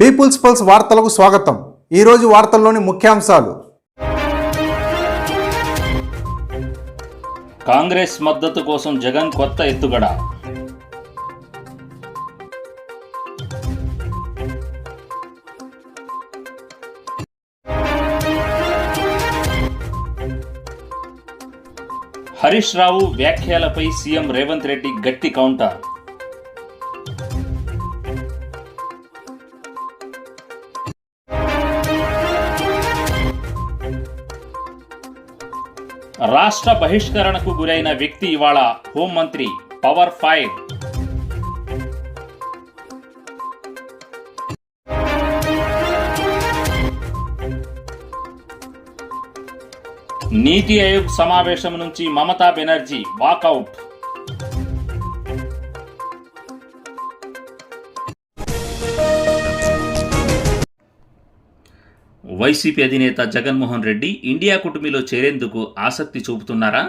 Peoples pulse వార్తలకు స్వాగతం. ఈరోజు వార్తల్లోని ముఖ్యాంశాలు. కాంగ్రెస్ మద్దతు కోసం జగన్ కొత్త ఎత్తుగడ. హరీష్ రావు వ్యాఖ్యలపై సీఎం రేవంత్ రెడ్డి గట్టి కౌంటర్. రాష్ట్ర బహిష్కరణకు గురైన వ్యక్తి ఇవాళ హోంమంత్రి పవర్ ఫైర్ నీతి ఆయోగ్ సమావేశం నుంచి మమతా బెనర్జీ వాకౌట్. వైసీపీ అధినేత జగన్మోహన్ రెడ్డి ఇండియా కూటమిలో చేరేందుకు ఆసక్తి చూపుతున్నారా?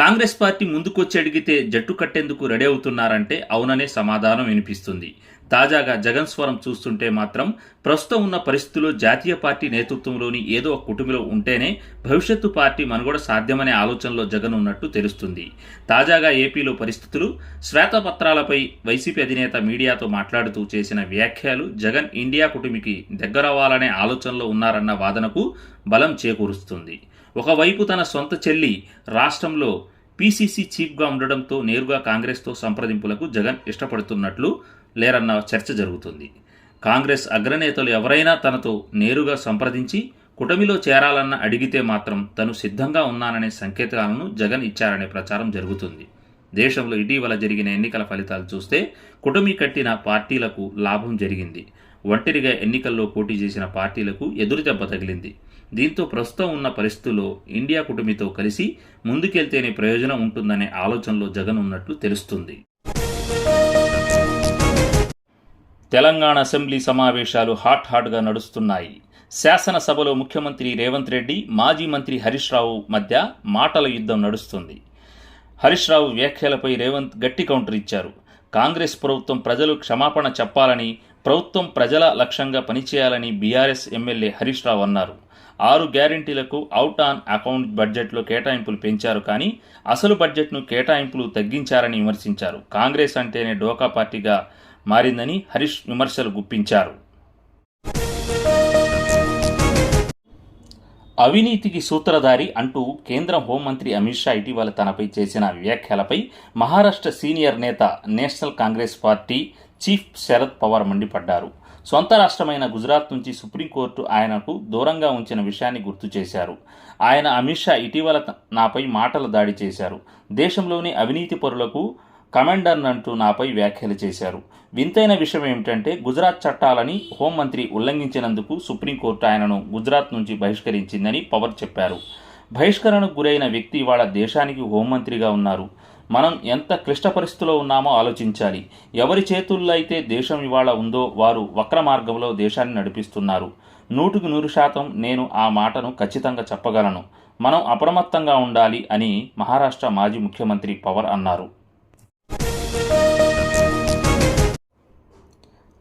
కాంగ్రెస్ పార్టీ ముందుకొచ్చి అడిగితే జట్టు కట్టేందుకు రెడీ అవుతున్నారంటే అవుననే సమాధానం వినిపిస్తుంది. తాజాగా జగన్ స్వరం చూస్తుంటే మాత్రం ప్రస్తుతం ఉన్న పరిస్థితుల్లో జాతీయ పార్టీ నేతృత్వంలోని ఏదో ఒక కుటుంబంలో ఉంటేనే భవిష్యత్తు పార్టీ మనుగడ సాధ్యమనే ఆలోచనలో జగన్ ఉన్నట్టు తెలుస్తుంది. తాజాగా ఏపీలో పరిస్థితులు శ్వేతపత్రాలపై వైసీపీ అధినేత మీడియాతో మాట్లాడుతూ చేసిన వ్యాఖ్యలు జగన్ ఇండియా కుటుంబికి దగ్గరవ్వాలనే ఆలోచనలో ఉన్నారన్న వాదనకు బలం చేకూరుస్తుంది. ఒకవైపు తన సొంత చెల్లి రాష్ట్రంలో పీసీసీ చీఫ్గా ఉండడంతో నేరుగా కాంగ్రెస్తో సంప్రదింపులకు జగన్ ఇష్టపడుతున్నట్లు లేరన్న చర్చ జరుగుతుంది. కాంగ్రెస్ అగ్రనేతలు ఎవరైనా తనతో నేరుగా సంప్రదించి కుటమిలో చేరాలన్న అడిగితే మాత్రం తను సిద్ధంగా ఉన్నాననే సంకేతాలను జగన్ ఇచ్చారనే ప్రచారం జరుగుతుంది. దేశంలో ఇటీవల జరిగిన ఎన్నికల ఫలితాలు చూస్తే కుటమి కట్టిన పార్టీలకు లాభం జరిగింది. ఒంటరిగా ఎన్నికల్లో పోటీ చేసిన పార్టీలకు ఎదురు దెబ్బ తగిలింది. దీంతో ప్రస్తుతం ఉన్న పరిస్థితుల్లో ఇండియా కుటుంబితో కలిసి ముందుకెళ్తేనే ప్రయోజనం ఉంటుందనే ఆలోచనలో జగన్ ఉన్నట్లు తెలుస్తుంది. తెలంగాణ అసెంబ్లీ సమావేశాలు హాట్ హాట్గా నడుస్తున్నాయి. శాసనసభలో ముఖ్యమంత్రి రేవంత్ రెడ్డి మాజీ మంత్రి హరీష్ రావు మధ్య మాటల యుద్ధం నడుస్తుంది. హరీష్ రావు వ్యాఖ్యలపై రేవంత్ గట్టి కౌంటర్ ఇచ్చారు. కాంగ్రెస్ ప్రభుత్వం ప్రజలు క్షమాపణ చెప్పాలని ప్రభుత్వం ప్రజల లక్ష్యంగా పనిచేయాలని బీఆర్ఎస్ ఎమ్మెల్యే హరీష్ రావు అన్నారు. ఆరు గ్యారంటీలకు అవుట్ ఆన్ అకౌంట్ బడ్జెట్లో కేటాయింపులు పెంచారు కానీ అసలు బడ్జెట్ను కేటాయింపులు తగ్గించారని విమర్శించారు. కాంగ్రెస్ అంటేనే డోకా పార్టీగా మారిందని హరీష్ విమర్శలు గుప్పించారు. అవినీతికి సూత్రధారి అంటూ కేంద్ర హోంమంత్రి అమిత్ షా ఇటీవల తనపై చేసిన వ్యాఖ్యలపై మహారాష్ట్ర సీనియర్ నేత National Congress Party chief Sharad Pawar మండిపడ్డారు. సొంత రాష్ట్రమైన గుజరాత్ నుంచి సుప్రీంకోర్టు ఆయనకు దూరంగా ఉంచిన విషయాన్ని గుర్తు చేశారు. ఆయన అమిత్ షా ఇటీవల నాపై మాటల దాడి చేశారు. దేశంలోని అవినీతి పరులకు కమాండర్ అంటూ నాపై వ్యాఖ్యలు చేశారు. వింతైన విషయం ఏమిటంటే గుజరాత్ చట్టాలని హోంమంత్రి ఉల్లంఘించినందుకు సుప్రీంకోర్టు ఆయనను గుజరాత్ నుంచి బహిష్కరించిందని పవర్ చెప్పారు. బహిష్కరణకు గురైన వ్యక్తి ఇవాళ దేశానికి హోంమంత్రిగా ఉన్నారు. మనం ఎంత క్లిష్ట పరిస్థితిలో ఉన్నామో ఆలోచించాలి. ఎవరి చేతుల్లో అయితే దేశం ఇవాళ ఉందో వారు వక్ర మార్గంలో దేశాన్ని నడిపిస్తున్నారు. నూటికి నూరు శాతం నేను ఆ మాటను ఖచ్చితంగా చెప్పగలను. మనం అప్రమత్తంగా ఉండాలి అని మహారాష్ట్ర మాజీ ముఖ్యమంత్రి పవర్ అన్నారు.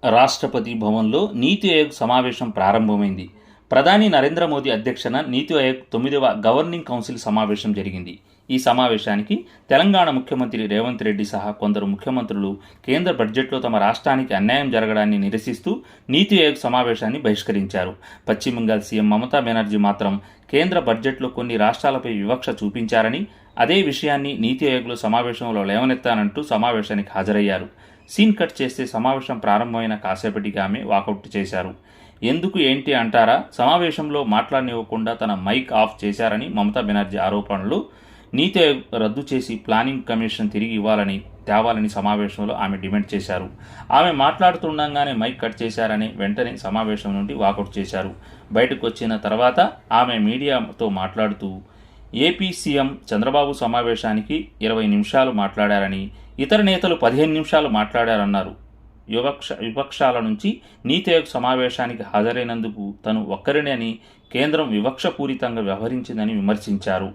రాష్ట్రపతి భవన్లో నీతి ఆయోగ్ సమావేశం ప్రారంభమైంది. ప్రధాని నరేంద్ర మోదీ అధ్యక్షన నీతి ఆయోగ్ తొమ్మిదవ గవర్నింగ్ కౌన్సిల్ సమావేశం జరిగింది. ఈ సమావేశానికి తెలంగాణ ముఖ్యమంత్రి రేవంత్ రెడ్డి సహా కొందరు ముఖ్యమంత్రులు కేంద్ర బడ్జెట్లో తమ రాష్ట్రానికి అన్యాయం జరగడాన్ని నిరసిస్తూ నీతి ఆయోగ్ సమావేశాన్ని బహిష్కరించారు. పశ్చిమ బెంగాల్ సీఎం మమతా బెనర్జీ మాత్రం కేంద్ర బడ్జెట్లో కొన్ని రాష్ట్రాలపై వివక్ష చూపించారని అదే విషయాన్ని నీతి ఆయోగ్లో సమావేశంలో లేవనెత్తానంటూ సమావేశానికి హాజరయ్యారు. సీన్ కట్ చేస్తే సమావేశం ప్రారంభమైన కాసేపటికి ఆమె వాకౌట్ చేశారు. ఎందుకు ఏంటి అంటారా? సమావేశంలో మాట్లాడనివ్వకుండా తన మైక్ ఆఫ్ చేశారని మమతా బెనర్జీ ఆరోపణలు. నీతి ఆయోగ్ రద్దు చేసి ప్లానింగ్ కమిషన్ తిరిగి ఇవ్వాలని తేవాలని సమావేశంలో ఆమె డిమాండ్ చేశారు. ఆమె మాట్లాడుతుండగానే మైక్ కట్ చేశారని వెంటనే సమావేశం నుండి వాకౌట్ చేశారు. బయటకు వచ్చిన తర్వాత ఆమె మీడియాతో మాట్లాడుతూ ఏపీ సీఎం చంద్రబాబు సమావేశానికి ఇరవై నిమిషాలు మాట్లాడారని ఇతర నేతలు పదిహేను నిమిషాలు మాట్లాడారన్నారు. వివక్ష విపక్షాల నుంచి నీతి ఆయోగ్ సమావేశానికి హాజరైనందుకు తను ఒక్కరినే అని కేంద్రం వివక్షపూరితంగా వ్యవహరించిందని విమర్శించారు.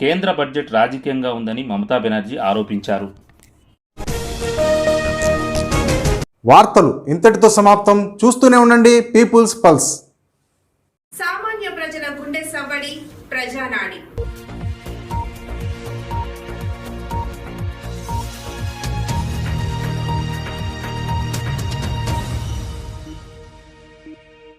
కేంద్ర బడ్జెట్ రాజకీయంగా ఉందని మమతా బెనర్జీ ఆరోపించారు. వార్తలు ఇంతటితో సమాప్తం. చూస్తూనే ఉండండి పీపుల్స్ పల్స్. ప్రజానాడి.